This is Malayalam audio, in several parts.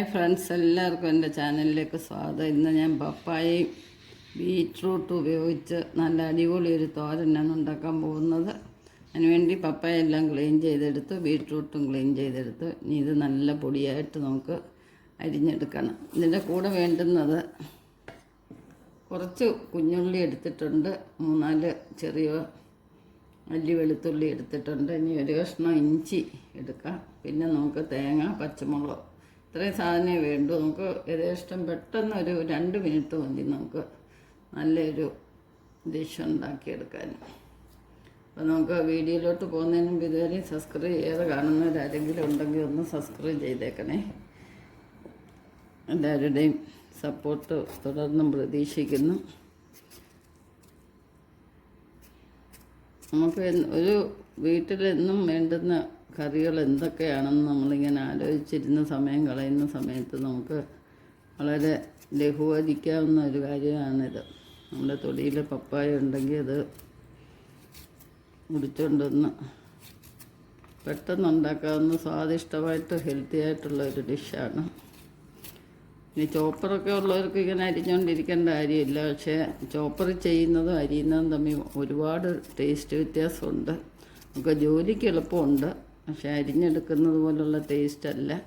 ഹായ് ഫ്രണ്ട്സ് എല്ലാവർക്കും എന്റെ ചാനലിലേക്ക് സ്വാഗതം. ഇന്ന് ഞാൻ പപ്പായയും ബീറ്റ്റൂട്ട് ഉപയോഗിച്ച് നല്ല അടിപൊളി ഒരു തോരനാണ് ഉണ്ടാക്കാൻ പോകുന്നത്. അതിനുവേണ്ടി പപ്പായ എല്ലാം ക്ലീൻ ചെയ്തെടുത്ത് ബീറ്റ്റൂട്ടും ക്ലീൻ ചെയ്തെടുത്ത്. ഇനി ഇത് നല്ല പൊടിയായിട്ട് നമുക്ക് അരിഞ്ഞെടുക്കണം. ഇതിന്റെ കൂടെ വേണ്ടുന്നത് കുറച്ച് കുഞ്ഞുള്ളി എടുത്തിട്ടുണ്ട്. മൂന്നാൽ ചെറിയ അല്ലി വെളുത്തുള്ളി എടുത്തിട്ടുണ്ട്. ഇനി ഒരു കഷ്ണം ഇഞ്ചി എടുക്കാം. പിന്നെ നമുക്ക് തേങ്ങ പച്ചമുളക് ഇത്രയും സാധനമേ വേണ്ടൂ. നമുക്ക് യഥേഷ്ടം പെട്ടെന്ന് ഒരു രണ്ട് മിനിറ്റ് മതി നമുക്ക് നല്ലൊരു ഡിഷ് ഉണ്ടാക്കിയെടുക്കാൻ അപ്പോൾ നമുക്ക് വീഡിയോയിലോട്ട് പോകുന്നതിന് മുമ്പ് ഇതുവരെയും സബ്സ്ക്രൈബ് ചെയ്യാതെ കാണുന്നവരാരെങ്കിലും ഉണ്ടെങ്കിൽ ഒന്ന് സബ്സ്ക്രൈബ് ചെയ്തേക്കണേ. എല്ലാവരുടെയും സപ്പോർട്ട് തുടർന്നും പ്രതീക്ഷിക്കുന്നു. നമുക്ക് ഒരു വീട്ടിലെന്നും വേണ്ടുന്ന കറികൾ എന്തൊക്കെയാണെന്ന് നമ്മളിങ്ങനെ ആലോചിച്ചിരുന്ന സമയം കളയുന്ന സമയത്ത് നമുക്ക് വളരെ ലഘൂകരിക്കാവുന്ന ഒരു കാര്യമാണിത്. നമ്മുടെ തൊടിയിൽ പപ്പായ ഉണ്ടെങ്കിൽ അത് മുടിച്ചുകൊണ്ടൊന്ന് പെട്ടെന്ന് ഉണ്ടാക്കാവുന്ന സ്വാദിഷ്ടമായിട്ട് ഹെൽത്തി ആയിട്ടുള്ള ഒരു ഡിഷാണ്. ഇനി ചോപ്പറൊക്കെ ഉള്ളവർക്ക് ഇങ്ങനെ അരിഞ്ഞുകൊണ്ടിരിക്കേണ്ട കാര്യമില്ല. പക്ഷേ ചോപ്പർ ചെയ്യുന്നതും അരിയുന്നതും തമ്മിൽ ഒരുപാട് ടേസ്റ്റ് വ്യത്യാസമുണ്ട്. നമുക്ക് ജോലിക്ക് എളുപ്പമുണ്ട്. പക്ഷേ അരിഞ്ഞെടുക്കുന്നത് പോലുള്ള ടേസ്റ്റല്ല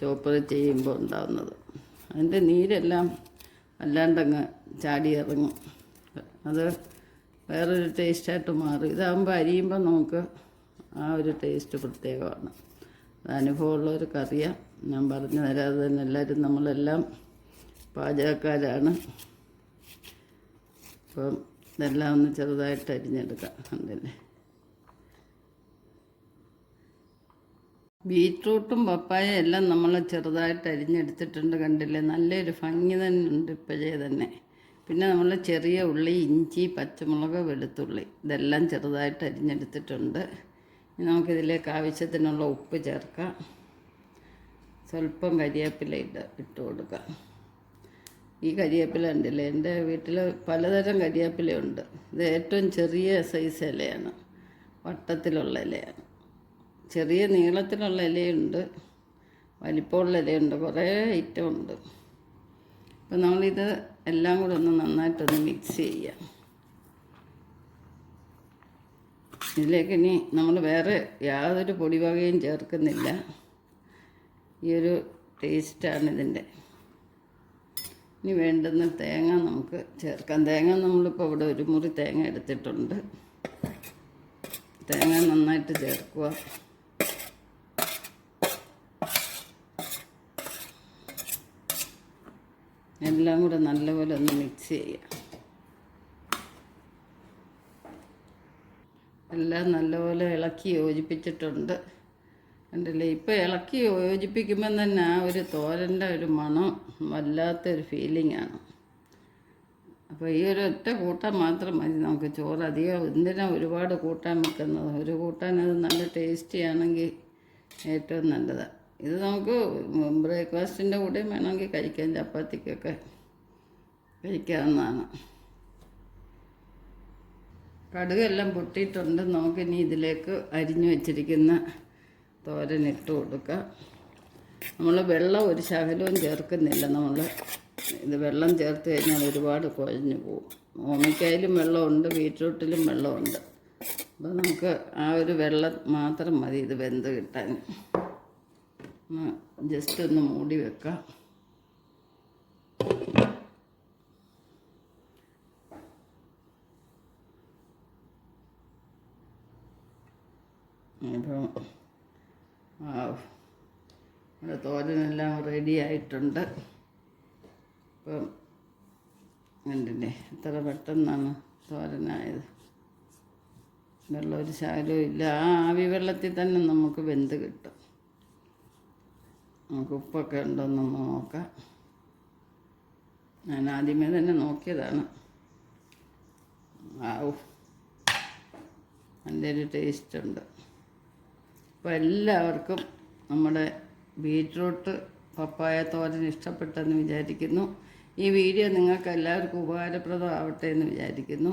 ചോപ്പർ ചെയ്യുമ്പോൾ ഉണ്ടാകുന്നത് അതിന്റെ നീരെല്ലാം അല്ലാണ്ടങ്ങ് ചാടി ഇറങ്ങും അത് വേറൊരു ടേസ്റ്റായിട്ട് മാറും. ഇതാകുമ്പോൾ അരിയുമ്പോൾ നമുക്ക് ആ ഒരു ടേസ്റ്റ് പ്രത്യേകമാണ്. അനുഭവമുള്ളവർക്കറിയാം. ഞാൻ പറഞ്ഞു തരാതെ തന്നെ. എല്ലാവരും നമ്മളെല്ലാം പാചകക്കാരാണ്. അപ്പം ഇതെല്ലാം ഒന്ന് ചെറുതായിട്ട് അരിഞ്ഞെടുക്കാം. അതിന്റെ ബീറ്റ്റൂട്ടും പപ്പായ എല്ലാം നമ്മൾ ചെറുതായിട്ട് അരിഞ്ഞെടുത്തിട്ടുണ്ട് കണ്ടില്ലേ? നല്ലൊരു ഭംഗി തന്നെ ഉണ്ട് ഇപ്പോഴേ തന്നെ. പിന്നെ നമ്മൾ ചെറിയ ഉള്ളി ഇഞ്ചി പച്ചമുളക് വെളുത്തുള്ളി ഇതെല്ലാം ചെറുതായിട്ട് അരിഞ്ഞെടുത്തിട്ടുണ്ട്. നമുക്കിതിലേക്ക് ആവശ്യത്തിനുള്ള ഉപ്പ് ചേർക്കാം. സ്വല്പം കരിയേപ്പില ഇട്ട് ഇട്ട് കൊടുക്കാം ഈ കരിയേപ്പില ഉണ്ടല്ലേ? എന്റെ വീട്ടിൽ പലതരം കരിയേപ്പിലയുണ്ട് ഇത് ഏറ്റവും ചെറിയ സൈസ് ഇലയാണ്. വട്ടത്തിലുള്ള ഇലയാണ്. ചെറിയ നീളത്തിലുള്ള ഇലയുണ്ട്. വലിപ്പമുള്ള ഇലയുണ്ട്. കുറേ ഐറ്റം ഉണ്ട്. അപ്പം നമ്മളിത് എല്ലാം കൂടെ ഒന്ന് നന്നായിട്ടൊന്ന് മിക്സ് ചെയ്യാം ഇതിലേക്ക് ഇനി നമ്മൾ വേറെ യാതൊരു പൊടിവകയും ചേർക്കുന്നില്ല. ഈ ഒരു ടേസ്റ്റാണ് ഇതിന്റെ. ഇനി വേണ്ടുന്ന തേങ്ങ നമുക്ക് ചേർക്കാം. തേങ്ങ നമ്മളിപ്പോൾ ഇവിടെ ഒരു മുറി തേങ്ങ എടുത്തിട്ടുണ്ട്. തേങ്ങ നന്നായിട്ട് ചേർക്കുക. എല്ലാം കൂടെ നല്ലപോലെ ഒന്ന് മിക്സ് ചെയ്യാം എല്ലാം നല്ലപോലെ ഇളക്കി യോജിപ്പിച്ചിട്ടുണ്ട്. കണ്ടില്ലേ? ഇപ്പോൾ ഇളക്കി യോജിപ്പിക്കുമ്പോൾ തന്നെ ആ ഒരു തോരന്റെ ഒരു മണം വല്ലാത്തൊരു ആണ്. അപ്പോൾ ഈ ഒരു ഒറ്റ കൂട്ടാൻ മാത്രം മതി നമുക്ക്. ചോറ് അധികം എന്തിനാ ഒരുപാട് കൂട്ടാൻ വെക്കുന്നത്? ഒരു കൂട്ടാൻ അത് നല്ല ടേസ്റ്റി ആണെങ്കിൽ ഏറ്റവും നല്ലതാണ് ഇത് നമുക്ക് ബ്രേക്ക്ഫാസ്റ്റിന്റെ കൂടെ വേണമെങ്കിൽ കഴിക്കാം. ചപ്പാത്തിക്കൊക്കെ കഴിക്കാവുന്നതാണ്. കടുകെല്ലാം പൊട്ടിയിട്ടുണ്ട്. നമുക്കിനി ഇതിലേക്ക് അരിഞ്ഞു വെച്ചിരിക്കുന്ന തോരൻ ഇട്ട് കൊടുക്കാം നമ്മൾ വെള്ളം ഒരു ശകലവും ചേർക്കുന്നില്ല. നമ്മൾ ഇത് വെള്ളം ചേർത്ത് കഴിഞ്ഞാൽ ഒരുപാട് കുഴഞ്ഞു പോകും. ഓമിക്കായാലും വെള്ളമുണ്ട് ബീറ്റ്റൂട്ടിലും വെള്ളമുണ്ട്. അപ്പോൾ നമുക്ക് ആ ഒരു വെള്ളം മാത്രം മതി ഇത് വെന്ത് കിട്ടാൻ. ജസ്റ്റ് ഒന്ന് മൂടി വെക്കാം. ഇപ്പം നമ്മുടെ തോരനെല്ലാം റെഡി ആയിട്ടുണ്ട് ഇപ്പം കണ്ടില്ലേ എത്ര പെട്ടെന്നാണ് തോരനായത്? വെള്ളം ഒരു ശകലവും ഇല്ല. ആ ആവി വെള്ളത്തിൽ തന്നെ നമുക്ക് വെന്ത് കിട്ടും. നമുക്ക് ഉപ്പൊക്കെ ഉണ്ടോയെന്നൊന്ന് നോക്കാം. ഞാൻ ആദ്യമേ തന്നെ നോക്കിയതാണ്. ആവും നല്ലൊരു ടേസ്റ്റ് ഉണ്ട്. അപ്പോൾ എല്ലാവർക്കും നമ്മുടെ ബീറ്റ്റൂട്ട് പപ്പായ തോരൻ ഇഷ്ടപ്പെട്ടെന്ന് വിചാരിക്കുന്നു. ഈ വീഡിയോ നിങ്ങൾക്ക് എല്ലാവർക്കും ഉപകാരപ്രദമാവട്ടെ എന്ന് വിചാരിക്കുന്നു.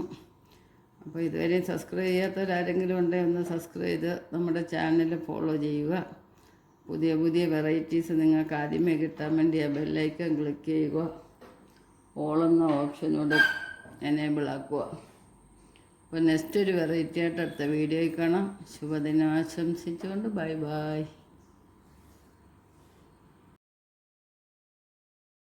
അപ്പോൾ ഇതുവരെ സബ്സ്ക്രൈബ് ചെയ്യാത്തവരാരെങ്കിലും ഉണ്ടെങ്കിൽ ഒന്ന് സബ്സ്ക്രൈബ് ചെയ്ത് നമ്മുടെ ചാനൽ ഫോളോ ചെയ്യുക. പുതിയ പുതിയ വെറൈറ്റീസ് നിങ്ങൾക്ക് ആദ്യമേ കിട്ടാൻ വേണ്ടി ആ ബെല്ലൈക്കൺ ക്ലിക്ക് ചെയ്യുക. ഓളെന്ന ഓപ്ഷനോട് എനേബിൾ ആക്കുക. അപ്പോൾ നെക്സ്റ്റ് ഒരു വെറൈറ്റി ആയിട്ട് അടുത്ത വീഡിയോയിൽ കാണാം. ശുഭദിനം ആശംസിച്ചുകൊണ്ട് ബൈ ബൈ.